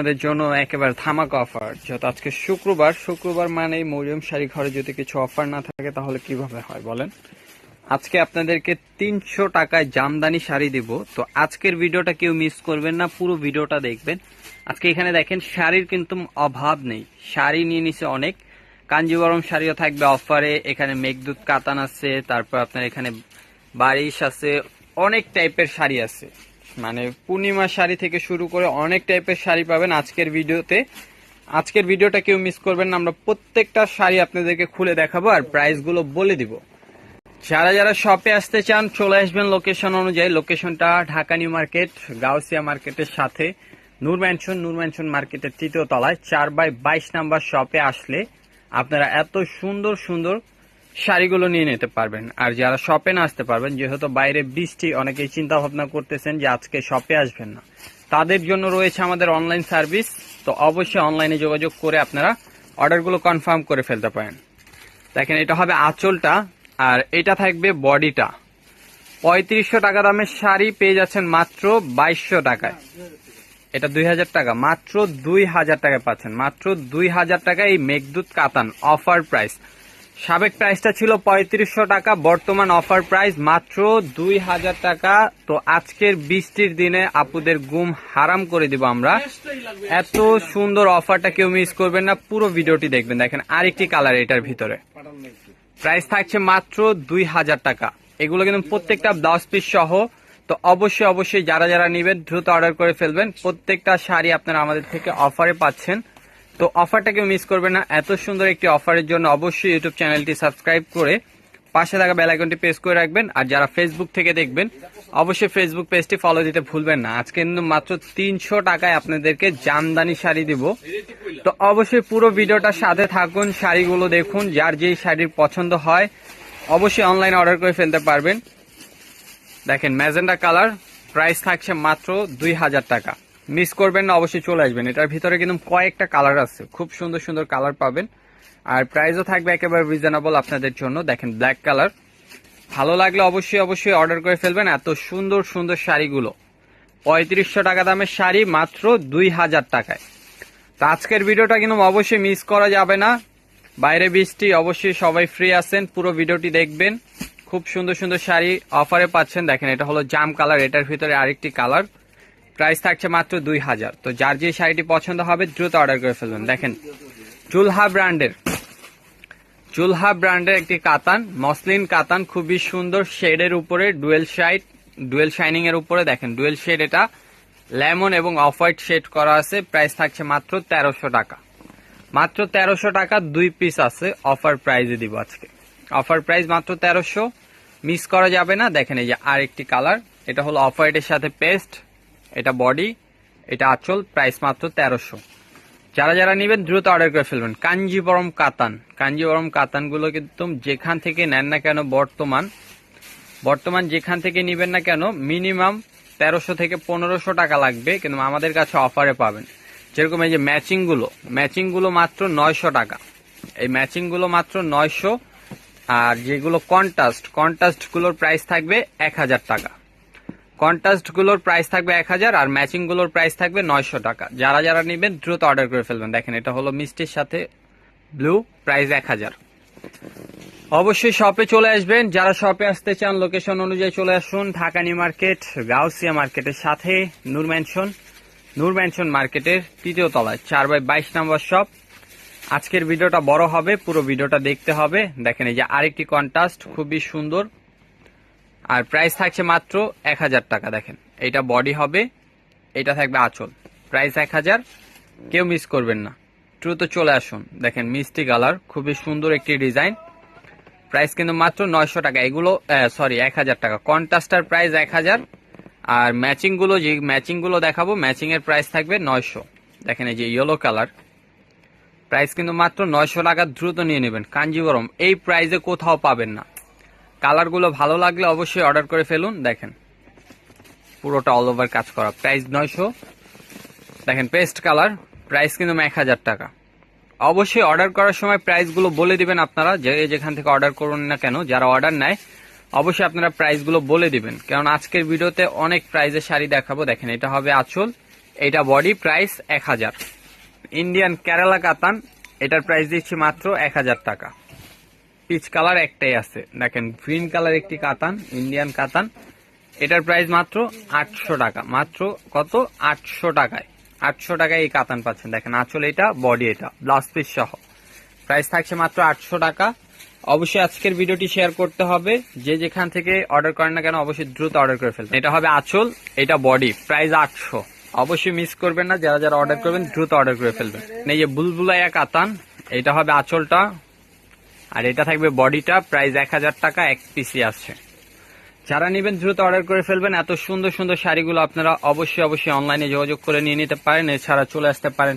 আপনাদের জন্য একেবারে ধামাকা অফার যেহেতু আজকে শুক্রবার শুক্রবার মানেই মরিয়ম শাড়ি ঘরে যদি কিছু অফার না থাকে তাহলে কীভাবে হয় বলেন? আজকে আপনাদেরকে তিনশো টাকায় জামদানি শাড়ি দিব, তো আজকের ভিডিওটা কেউ মিস করবেন না, পুরো ভিডিওটা দেখবেন। আজকে এখানে দেখেন, শাড়ির কিন্তু অভাব নেই, শাড়ি নিয়ে নিছে অনেক। কাঞ্জিবরম শাড়িও থাকবে অফারে, এখানে মেঘদূত কাতান আছে, তারপর আপনার এখানে বারিশ আছে, অনেক টাইপের শাড়ি আছে। মানে পূর্ণিমা শাড়ি থেকে শুরু করে অনেক টাইপের শাড়ি পাবেন আজকের ভিডিওতে। আজকের ভিডিওটা কেউ মিস করবেন না, আমরা প্রত্যেকটা শাড়ি আপনাদেরকে খুলে দেখাবো আর প্রাইসগুলো বলে দিব। যারা যারা শপে আসতে চান, চলে আসবেন লোকেশন অনুযায়ী। লোকেশনটা ঢাকা নিউ মার্কেট, গাউসিয়া মার্কেটের সাথে। নূর ম্যানশন নূর ম্যানশন মার্কেটের তৃতীয় তলায়, চার বাই বাইশ নাম্বার শপে আসলে আপনারা এত সুন্দর সুন্দর শাড়িগুলো নিয়ে নিতে পারবেন। আর যারা শপে না আসতে পারবেন, যেহেতু বাইরে বৃষ্টি, অনেকেই চিন্তা ভাবনা করতেছেন যে আজকে শপে আসবেন না। তাদের জন্য রয়েছে আমাদের অনলাইন সার্ভিস তো অবশ্যই অনলাইনে যোগাযোগ করে আপনারা অর্ডারগুলো কনফার্ম করে ফেলতে পারেন। দেখেন, এটা হবে আঁচলটা, আর এটা থাকবে বডিটা। পঁয়ত্রিশশো টাকা দামের শাড়ি পেয়ে যাচ্ছেন মাত্র বাইশশো টাকায়। এটা দুই হাজার টাকা, মাত্র দুই হাজার টাকায় পাচ্ছেন। মাত্র দুই হাজার টাকায় এই মেঘদূত কাতান অফার প্রাইস সাবেক প্রাইসটা ছিল পঁয়ত্রিশশো টাকা, বর্তমান অফার প্রাইস মাত্র দুই হাজার টাকা। তো আজকের বৃষ্টির দিনে আপুদের গুম হারাম করে দিব আমরা। এত সুন্দর অফারটা কেউ মিস করবেন না, পুরো ভিডিওটি দেখবেন। দেখেন আরেকটি কালার এটার ভিতরে। প্রাইস থাকছে মাত্র দুই হাজার টাকা। এগুলো কিন্তু প্রত্যেকটা ব্লাউজ পিস সহ। তো অবশ্যই অবশ্যই যারা যারা নেবেন, দ্রুত অর্ডার করে ফেলবেন। প্রত্যেকটা শাড়ি আপনারা আমাদের থেকে অফারে পাচ্ছেন। তো অফারটা কেউ মিস করবে না। এত সুন্দর একটি অফারের জন্য অবশ্যই ইউটিউব চ্যানেলটি সাবস্ক্রাইব করে পাশে থাকা বেল আইকনটি প্রেস করে রাখবেন। আর যারা ফেসবুক থেকে দেখবেন, অবশ্যই ফেসবুক পেজটি ফলো দিতে ভুলবেন না। আজকে কিন্তু মাত্র তিনশো টাকায় আপনাদেরকে জামদানি শাড়ি দিব। তো অবশ্যই পুরো ভিডিওটার সাথে থাকুন, শাড়িগুলো দেখুন, যার যেই শাড়ির পছন্দ হয়, অবশ্যই অনলাইনে অর্ডার করে ফেলতে পারবেন। দেখেন, ম্যাজেন্ডা কালার প্রাইস থাকছে মাত্র দুই হাজার টাকা। মিস করবেন না, অবশ্যই চলে আসবেন। এটার ভিতরে কিন্তু কয়েকটা কালার আছে। খুব সুন্দর সুন্দর কালার পাবেন। আর প্রাইসও থাকবে একেবারে রিজনেবল আপনাদের জন্য। দেখেন ব্ল্যাক কালার ভালো লাগলে অবশ্যই অবশ্যই অর্ডার করে ফেলবেন। এত সুন্দর সুন্দর শাড়িগুলো। পঁয়ত্রিশশো টাকা দামের শাড়ি মাত্র দুই হাজার টাকায়। তো আজকের ভিডিওটা কিন্তু অবশ্যই মিস করা যাবে না। বাইরে বৃষ্টি, অবশ্যই সবাই ফ্রি আছেন। পুরো ভিডিওটি দেখবেন। খুব সুন্দর সুন্দর শাড়ি অফারে পাচ্ছেন। দেখেন এটা হলো জাম কালার এটার ভিতরে আরেকটি কালার প্রাইস থাকছে মাত্র দুই হাজার। তো যার যে শাড়িটি পছন্দ হবে দ্রুত অর্ডার করে ফেলবেন। দেখেন, চুলহা ব্র্যান্ডের চুলহা ব্র্যান্ডের একটি কাতান, মসলিন কাতান, খুবই সুন্দর শেডের উপরে ডুয়েল শাইড, ডুয়েল শাইনিং এর উপরে দেখেন, ডুয়েল শেড এটা, লেমন এবং অফ হোয়াইট শেড করা আছে, প্রাইস থাকছে মাত্র তেরোশো টাকা। মাত্র তেরোশো টাকা দুই পিস আছে অফার প্রাইজে দিব আজকে। অফার প্রাইস মাত্র তেরোশো মিস করা যাবে না। দেখেন এই যে আরেকটি কালার এটা হলো অফ হোয়াইটের সাথে পেস্ট এটা বডি এটা আচল প্রাইস মাত্র তেরোশো। যারা যারা নেবেন, দ্রুত অর্ডার করে ফেলবেন। কাঞ্জিবরম কাতান। কাঞ্জিবরম কাতানগুলো কিন্তু যেখান থেকে নেন না কেন বর্তমান বর্তমান যেখান থেকে নেবেন না কেন মিনিমাম তেরোশো থেকে পনেরোশো টাকা লাগবে, কিন্তু আমাদের কাছে অফারে পাবেন। যেরকম এই যে ম্যাচিংগুলো ম্যাচিংগুলো মাত্র নয়শো টাকা। এই ম্যাচিংগুলো মাত্র নয়শো, আর যেগুলো কন্টাস্ট কন্টাস্টগুলোর প্রাইস থাকবে এক হাজার টাকা। কন্টাস্টগুলোর প্রাইস থাকবে এক হাজার আর ম্যাচিংগুলোর প্রাইস থাকবে নয়শো টাকা। যারা যারা নেবেন, দ্রুত অর্ডার করে ফেলবেন। দেখেন, এটা হলো মিষ্টির সাথে ব্লু প্রাইস এক হাজার। অবশ্যই শপে চলে আসবেন। যারা শপে আসতে চান লোকেশন অনুযায়ী চলে আসুন। ঢাকা নিউ মার্কেট, গাউসিয়া মার্কেটের সাথে নূর ম্যানশন নূর ম্যানশন মার্কেটের তৃতীয় তলায়, চার বাই বাইশ নম্বর শপ আজকের ভিডিওটা বড় হবে, পুরো ভিডিওটা দেখতে হবে। দেখেন, এই যে আরেকটি কন্ট্রাস্ট খুবই সুন্দর। আর প্রাইস থাকছে মাত্র এক হাজার টাকা, দেখেন। এইটা বডি হবে এটা থাকবে আঁচল। প্রাইস এক হাজার, কেউ মিস করবেন না। দ্রুত চলে আসুন। দেখেন মিষ্টি কালার খুবই সুন্দর একটি ডিজাইন প্রাইস কিন্তু মাত্র নয়শো টাকা। এগুলো সরি এক হাজার টাকা। কন্ট্রাস্টার প্রাইস এক হাজার, আর ম্যাচিংগুলো যে ম্যাচিংগুলো দেখাবো ম্যাচিংয়ের প্রাইস থাকবে নয়শো। দেখেন, এই যে ইয়েলো কালার প্রাইস কিন্তু মাত্র নয়শো টাকা, দ্রুত নিয়ে নেবেন। কাঞ্জিবরম, এই প্রাইসে কোথাও পাবেন না। কালারগুলো ভালো লাগলে অবশ্যই অর্ডার করে ফেলুন। দেখেন, পুরোটা অল ওভার কাজ করা। প্রাইস নয়শো। দেখেন পেস্ট কালার প্রাইস কিন্তু এক হাজার টাকা। অবশ্যই অর্ডার করার সময় প্রাইসগুলো বলে দিবেন আপনারা, যে যেখান থেকে অর্ডার করুন না কেন, যারা অর্ডার নেয়, অবশ্যই আপনারা প্রাইসগুলো বলে দিবেন। কারণ আজকের ভিডিওতে অনেক প্রাইজের শাড়ি দেখাবো। দেখেন, এটা হবে আঁচল, এটা বডি প্রাইস এক হাজার। ইন্ডিয়ান কেরালা কাতান এটার প্রাইস দিচ্ছি মাত্র এক হাজার টাকা। পিচ কালার একটাই আছে। দেখেন, গ্রিন কালার একটি কাতান, ইন্ডিয়ান কাতান। এটার প্রাইস মাত্র আটশো টাকা। মাত্র কত? আটশো টাকায়। আটশো টাকায় এই কাতান পাচ্ছেন। দেখেন, আঁচল এটা, বডি এটা ব্লাউজ পিস সহ। প্রাইস থাকছে মাত্র আটশো টাকা। অবশ্যই আজকের ভিডিওটি শেয়ার করতে হবে। যে যেখান থেকে অর্ডার করেন না কেন, অবশ্যই দ্রুত অর্ডার করে ফেলবেন। এটা হবে আঁচল, এটা বডি প্রাইস আটশো। অবশ্যই মিস করবেন না। যারা যারা অর্ডার করবেন, দ্রুত অর্ডার করে ফেলবেন। এই যে বুলবুলাইয়া কাতান, এটা হবে আঁচলটা। আর এটা থাকবে বডিটা, প্রাইস এক হাজার টাকা, এক পিসি আছে। যারা নেবেন, দ্রুত অর্ডার করে ফেলবেন। এত সুন্দর সুন্দর শাড়িগুলো আপনারা অবশ্যই অবশ্যই অনলাইনে যোগাযোগ করে নিয়ে নিতে পারেন। এছাড়া চলে আসতে পারেন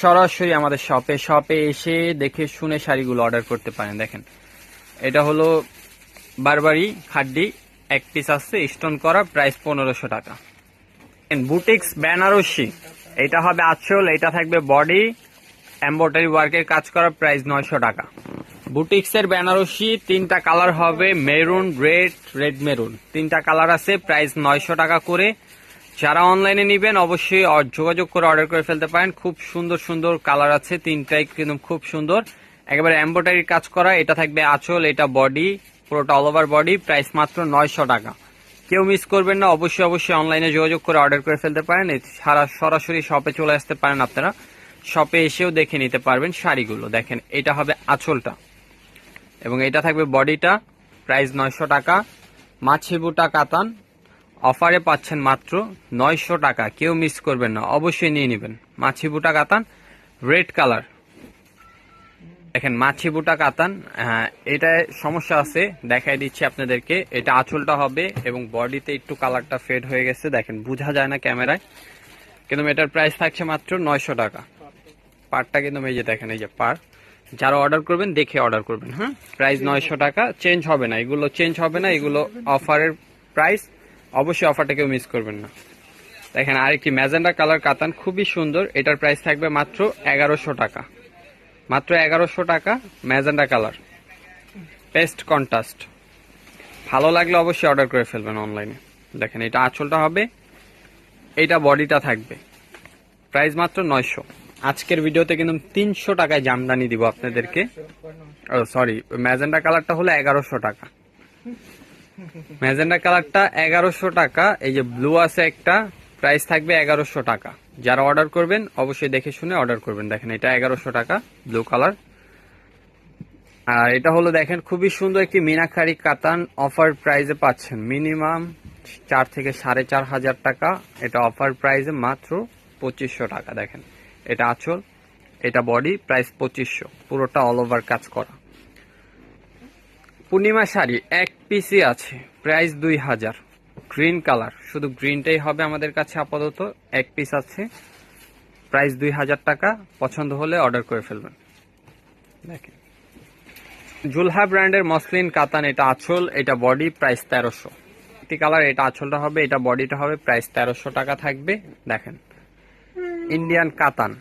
সরাসরি আমাদের শপে শপে এসে দেখে শুনে শাড়িগুলো অর্ডার করতে পারেন। দেখেন, এটা হলো বারবারি খাড্ডি, এক পিস আসছে স্টোন করা প্রাইস পনেরোশো টাকা। বুটিক্স, বেনারসি, এটা হবে আঁচল, এটা থাকবে বডি এম্ব্রয়ডারি ওয়ার্কের কাজ করা প্রাইস নয়শো টাকা। বুটিক্সের বেনারসি, তিনটা কালার হবে মেরুন, রেড রেড মেরুন। তিনটা কালার আছে, প্রাইস নয়শো টাকা করে। যারা অনলাইনে নেবেন, অবশ্যই যোগাযোগ করে অর্ডার করে ফেলতে পারেন। খুব সুন্দর সুন্দর কালার আছে, তিনটাই কিন্তু খুব সুন্দর। একেবারে এম্ব্রয়ডারি কাজ করা, এটা থাকবে আঁচল, এটা বডি, পুরোটা অল ওভার বডি প্রাইস মাত্র নয়শো টাকা। কেউ মিস করবেন না, অবশ্যই অবশ্যই অনলাইনে যোগাযোগ করে অর্ডার করে ফেলতে পারেন। সারা, সরাসরি শপে চলে আসতে পারেন আপনারা। শপে এসেও দেখে নিতে পারবেন শাড়িগুলো। দেখেন, এটা হবে আঁচলটা। এবং এটা থাকবে বডিটা প্রাইস নয়শো টাকা। মাছি বুটা কাতান অফারে পাচ্ছেন মাত্র নয়শো টাকা। কেউ মিস করবেন না অবশ্যই নিয়ে নেবেন। মাছি বুটা কাতান রেড কালার। দেখেন মাছি বুটা কাতান হ্যাঁ, এটায় সমস্যা আছে দেখাই দিচ্ছি আপনাদেরকে। এটা আঁচলটা হবে এবং বডিতে একটু কালারটা ফেড হয়ে গেছে। দেখেন বোঝা যায় না ক্যামেরায়। কিন্তু এটার প্রাইস থাকছে মাত্র নয়শো টাকা। পারটা কিন্তু এই যে দেখেন এই যে পার যারা অর্ডার করবেন, দেখে অর্ডার করবেন হ্যাঁ? প্রাইস নয়শো টাকা চেঞ্জ হবে না। এগুলো চেঞ্জ হবে না, এগুলো অফারের প্রাইস অবশ্যই অফারটা কেউ মিস করবেন না। দেখেন, আরেকটি ম্যাজেন্ডা কালার কাতান, খুবই সুন্দর। এটার প্রাইস থাকবে মাত্র এগারোশো টাকা। মাত্র এগারোশো টাকা ম্যাজেন্ডা কালার। পেস্ট কন্ট্রাস্ট ভালো লাগলে অবশ্যই অর্ডার করে ফেলবেন অনলাইনে দেখেন, এটা আঁচলটা হবে এইটা বডিটা থাকবে। প্রাইস মাত্র নয়শো। আজকের ভিডিওতে কিন্তু তিনশো টাকায় জামদানি দিব আপনাদেরকে। সরি ম্যাজেন্ডা কালারটা হলো এগারোশো টাকা। ম্যাজেন্ডা কালারটা এগারোশো টাকা, এই যে ব্লু আছে একটা প্রাইস থাকবে এগারোশো টাকা। যারা অর্ডার করবেন, অবশ্যই দেখে শুনে অর্ডার করবেন। দেখেন, এটা এগারোশো টাকা ব্লু কালার আর এটা হলো, দেখেন, খুবই সুন্দর একটি মিনাকারি কাতান অফার প্রাইজে পাচ্ছেন। মিনিমাম চার থেকে সাড়ে চার হাজার টাকা। এটা অফার প্রাইজে মাত্র পঁচিশশো টাকা, দেখেন। এটা আঁচল, এটা বডি, প্রাইস পঁচিশশো। পুরোটা অল ওভার কাজ করা। পূর্ণিমা শাড়ি, এক পিসি আছে প্রাইস দুই হাজার। গ্রিন কালার শুধু গ্রিনটাই হবে আমাদের কাছে আপাতত, এক পিস আছে প্রাইস দুই হাজার টাকা, পছন্দ হলে অর্ডার করে ফেলবেন। দেখেন। জুলহা ব্র্যান্ডের মসলিন কাতান, এটা আঁচল, এটা বডি প্রাইস তেরোশো। একটি কালার এটা আঁচলটা হবে, এটা বডিটা হবে প্রাইস তেরোশো টাকা থাকবে। দেখেন। ইন্ডিয়ান কাতান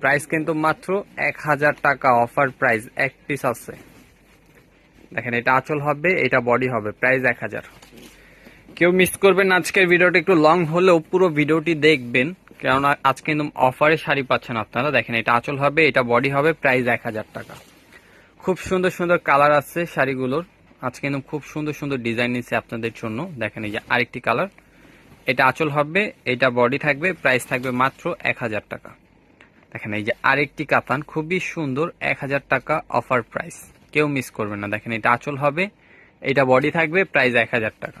প্রাইস কিন্তু মাত্র এক হাজার টাকা। অফার প্রাইস এক পিস আছে। দেখেন, এটা আঁচল হবে, এটা বডি হবে। প্রাইস এক হাজার। কেউ মিস করবেন আজকের ভিডিওটা একটু লং হলেও পুরো ভিডিওটি দেখবেন। কেননা আজকে কিন্তু অফারে শাড়ি পাচ্ছেন আপনারা। দেখেন, এটা আঁচল হবে, এটা বডি হবে প্রাইস এক হাজার টাকা। খুব সুন্দর সুন্দর কালার আছে শাড়িগুলোর। আজকে কিন্তু খুব সুন্দর সুন্দর ডিজাইন নিচ্ছে আপনাদের জন্য। দেখেন, এই যে আরেকটি কালার এটা আঁচল হবে, এটা বডি থাকবে প্রাইস থাকবে মাত্র এক হাজার টাকা। দেখেন এই যে আরেকটি কাতান, খুবই সুন্দর এক হাজার টাকা অফার প্রাইস কেউ মিস করবেন না। দেখেন এটা আঁচল হবে, এটা বডি থাকবে প্রাইস এক হাজার টাকা।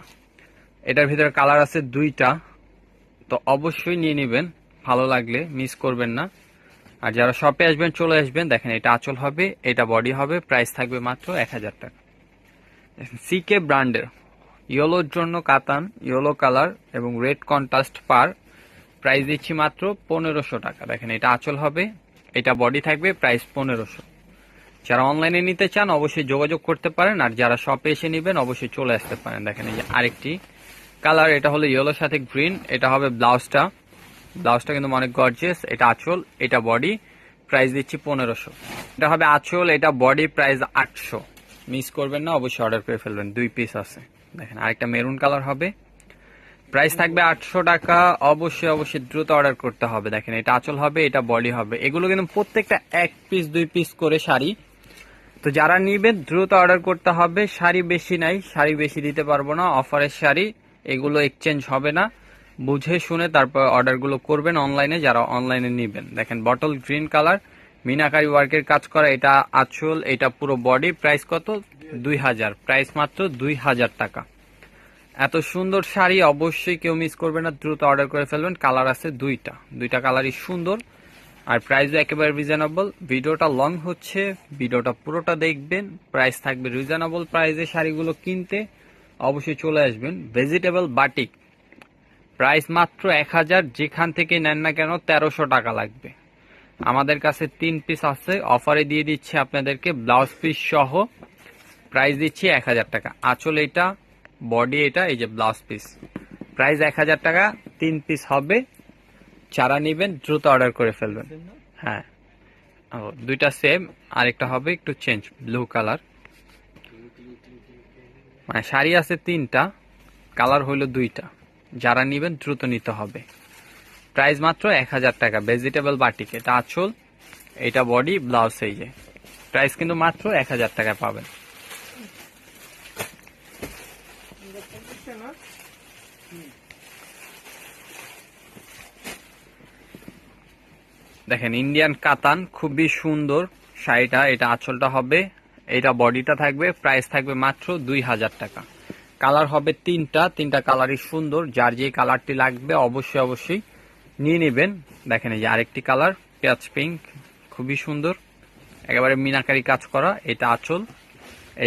এটার ভিতরে কালার আছে দুইটা, তো অবশ্যই নিয়ে নেবেন। ভালো লাগলে মিস করবেন না। আর যারা শপে আসবেন, চলে আসবেন, দেখেন এটা আঁচল হবে, এটা বডি হবে প্রাইস থাকবে মাত্র এক হাজার টাকা। সিকে ব্র্যান্ডের ইয়েলোর জন্য কাতান, ইয়েলো কালার এবং রেড কন্ট্রাস্ট পার। প্রাইস দিচ্ছি মাত্র পনেরোশো টাকা। দেখেন এটা আঁচল হবে, এটা বডি থাকবে, প্রাইস পনেরোশো। যারা অনলাইনে নিতে চান অবশ্যই যোগাযোগ করতে পারেন, আর যারা শপে এসে নেবেন অবশ্যই চলে আসতে পারেন। দেখেন এই যে আরেকটি কালার, এটা হলো ইয়েলোর সাথে গ্রিন, এটা হবে ব্লাউজটা। ব্লাউজটা কিন্তু অনেক গর্জিয়াস এটা আঁচল, এটা বডি, প্রাইস দিচ্ছি পনেরোশো। এটা হবে আঁচল, এটা বডি প্রাইস আটশো। মিস করবেন না, অবশ্যই অর্ডার করে ফেলবেন, দুই পিস আছে। দেখেন, আরেকটা মেরুন কালার হবে। প্রাইস থাকবে আটশো টাকা। অবশ্যই অবশ্যই দ্রুত অর্ডার করতে হবে। দেখেন, এটা আঁচল হবে, এটা বডি হবে। এগুলো কিন্তু প্রত্যেকটা এক পিস, দুই পিস করে শাড়ি। তো যারা নিবেন, দ্রুত অর্ডার করতে হবে। শাড়ি বেশি নাই, শাড়ি বেশি দিতে পারব না। অফারের শাড়ি, এগুলো এক্সচেঞ্জ হবে না। বুঝে শুনে তারপর অর্ডারগুলো করবেন অনলাইনে, যারা অনলাইনে নিবেন। দেখেন বটল গ্রিন কালার মিনাকারি ওয়ার্কের কাজ করা, এটা আঁচল, এটা পুরো বডি, প্রাইস কত? দুই হাজার। প্রাইস মাত্র দুই হাজার টাকা। এত সুন্দর শাড়ি অবশ্যই কেউ মিস করবে না, দ্রুত অর্ডার করে ফেলবেন। কালার আছে দুইটা। দুইটা কালারই সুন্দর। আর প্রাইসও একেবারে রিজনেবল ভিডিওটা লং হচ্ছে, ভিডিওটা পুরোটা দেখবেন। প্রাইস থাকবে রিজনেবল প্রাইসে শাড়িগুলো কিনতে। অবশ্যই চলে আসবেন। ভেজিটেবল বাটিক প্রাইস মাত্র এক হাজার, যেখান থেকে নেন না কেন তেরোশো টাকা লাগবে। আমাদের কাছে তিন পিস আছে। অফারে দিয়ে দিচ্ছে আপনাদেরকে ব্লাউজ পিস সহ। প্রাইস দিচ্ছি এক হাজার টাকা। আঁচল এটা বডি এটা এই যে ব্লাউজ পিস প্রাইস এক হাজার টাকা তিন পিস হবে। চারা নিবেন দ্রুত অর্ডার করে ফেলবেন। হ্যাঁ। ও, দুইটা সেম আরেকটা হবে একটু চেঞ্জ ব্লু কালার মানে শাড়ি আছে তিনটা কালার হইল দুইটা। যারা নিবেন দ্রুত নিতে হবে। প্রাইস মাত্র এক হাজার টাকা। Vegetable batik. এটা আঁচল, এটা বডি ব্লাউজ যে। প্রাইস কিন্তু মাত্র এক হাজার টাকা পাবেন। দেখেন ইন্ডিয়ান কাতান খুবই সুন্দর শাড়িটা, এটা আঁচলটা হবে। এটা বডিটা থাকবে প্রাইস থাকবে মাত্র দুই হাজার টাকা। কালার হবে তিনটা তিনটা কালারই সুন্দর। যার যে কালারটি লাগবে, অবশ্যই অবশ্যই নিয়ে নেবেন। দেখেন এই যে আরেকটি কালার, পেঁয়াজ পিঙ্ক খুবই সুন্দর। একেবারে মিনাকারি কাজ করা, এটা আঁচল,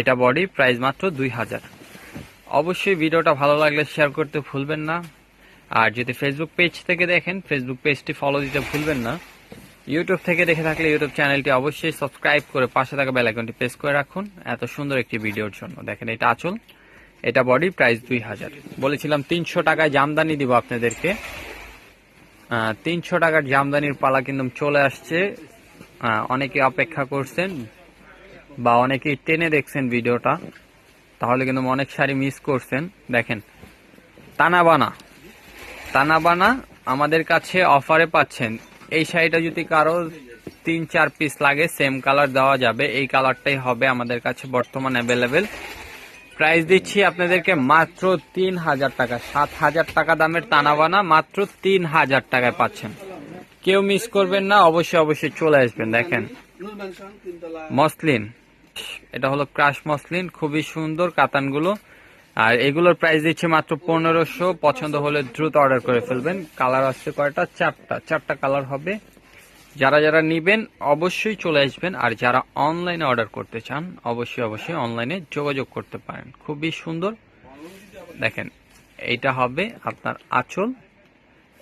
এটা বডি প্রাইস মাত্র দুই হাজার। অবশ্যই ভিডিওটা ভালো লাগলে শেয়ার করতে ভুলবেন না। আর যদি ফেসবুক পেজ থেকে দেখেন ফেসবুক পেজটি ফলো দিতে ভুলবেন না। ইউটিউব থেকে দেখে থাকলে ইউটিউব চ্যানেলটি অবশ্যই সাবস্ক্রাইব করে পাশে থাকা বেল আইকনটি প্রেস করে রাখুন। এত সুন্দর একটি ভিডিওর জন্য। দেখেন এটা আঁচল, এটা বডি প্রাইস দুই হাজার। বলেছিলাম তিনশো টাকায় জামদানি দিব আপনাদেরকে। তিনশো টাকার জামদানির পালা কিন্তু চলে আসছে। অনেকে অপেক্ষা করছেন বা অনেকেই টেনে দেখছেন ভিডিওটা। তাহলে কিন্তু অনেক শাড়ি মিস করছেন। দেখেন, তানাবানা। তানাবানা আমাদের কাছে অফারে পাচ্ছেন। এই শাড়িটা যদি কারও তিন, চার পিস লাগে সেম কালার দেওয়া যাবে। এই কালারটাই হবে আমাদের কাছে বর্তমান অ্যাভেলেবেল প্রাইস দিচ্ছি আপনাদেরকে মাত্র তিন হাজার টাকা। সাত হাজার টাকা দামের তানাবানা মাত্র তিন হাজার টাকায় পাচ্ছেন। কেউ মিস করবেন না, অবশ্যই অবশ্যই চলে আসবেন, দেখেন। মসলিন, এটা হলো ক্রাশ মসলিন, খুবই সুন্দর কাতানগুলো। আর এগুলোর প্রাইস দিচ্ছে মাত্র পনেরোশো, পছন্দ হলে দ্রুত অর্ডার করে ফেলবেন। কালার আসছে কয়টা? চারটা। চারটা কালার হবে। যারা যারা নিবেন, অবশ্যই চলে আসবেন। আর যারা অনলাইনে অর্ডার করতে চান, অবশ্যই অবশ্যই অনলাইনে যোগাযোগ করতে পারেন। খুবই সুন্দর। দেখেন, এইটা হবে আপনার আঁচল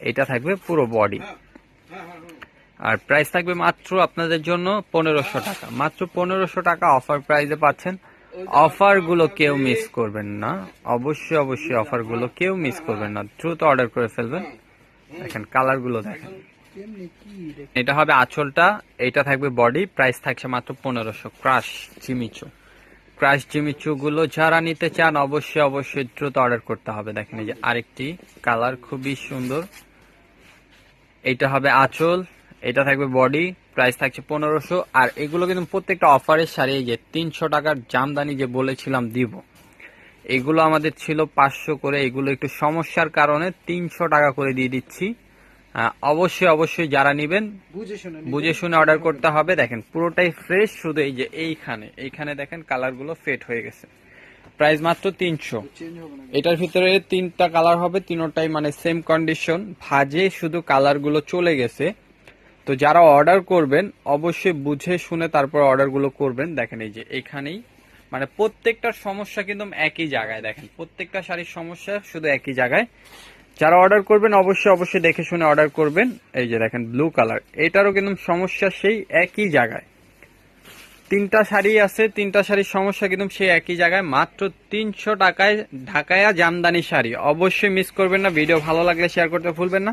এটা থাকবে পুরো বডি আর প্রাইস থাকবে মাত্র আপনাদের জন্য পনেরোশো টাকা। মাত্র পনেরোশো টাকা অফার প্রাইসে পাচ্ছেন। অফারগুলো কেউ মিস করবেন না। অবশ্যই অবশ্যই অফারগুলো কেউ মিস করবেন না। দ্রুত অর্ডার করে ফেলবেন। দেখেন কালারগুলো দেখেন। এটা হবে আঁচলটা, এটা থাকবে বডি, প্রাইস থাকছে মাত্র পনেরোশো। Crush Jimmy Choo. ক্রাশ জিমিচু গুলো যারা নিতে চান, অবশ্যই অবশ্যই দ্রুত অর্ডার করতে হবে। দেখেন এই যে আরেকটি কালার খুবই সুন্দর। এইটা হবে আঁচল, এটা থাকবে বডি, প্রাইস থাকছে পনেরোশো। আর এগুলো কিন্তু প্রত্যেকটা অফারের শাড়ি যে তিনশো টাকার জামদানি যে বলেছিলাম দিব। এগুলো আমাদের ছিল পাঁচশো করে। এগুলো একটু সমস্যার কারণে তিনশো টাকা করে দিয়ে দিচ্ছি। অবশ্যই অবশ্যই যারা নিবেন বুঝে শুনে বুঝে শুনে অর্ডার করতে হবে। দেখেন পুরোটাই ফ্রেশ শুধু এই যে এইখানে। এইখানে দেখেন কালারগুলো ফেট হয়ে গেছে। প্রাইস মাত্র তিনশো। এটার ভিতরে তিনটা কালার হবে তিনোটাই মানে সেম কন্ডিশন ভাজে শুধু কালারগুলো চলে গেছে। তো যারা অর্ডার করবেন অবশ্যই বুঝে শুনে তারপর অর্ডারগুলো করবেন। দেখেন এই যে এখানেই মানে প্রত্যেকটার সমস্যা কিন্তু একই জায়গায়। দেখেন প্রত্যেকটা শাড়ির সমস্যা শুধু একই জায়গায়। যারা অর্ডার করবেন, অবশ্যই অবশ্যই দেখে শুনে অর্ডার করবেন। এই যে দেখেন ব্লু কালার এটারও কিন্তু সমস্যা সেই একই জায়গায়। তিনটা শাড়ি আছে, তিনটা শাড়ির সমস্যা কিন্তু সেই একই জায়গায়। মাত্র তিনশো টাকায় ঢাকায়া জামদানি শাড়ি। অবশ্যই মিস করবেন না ভিডিও ভালো লাগলে শেয়ার করতে ভুলবেন না।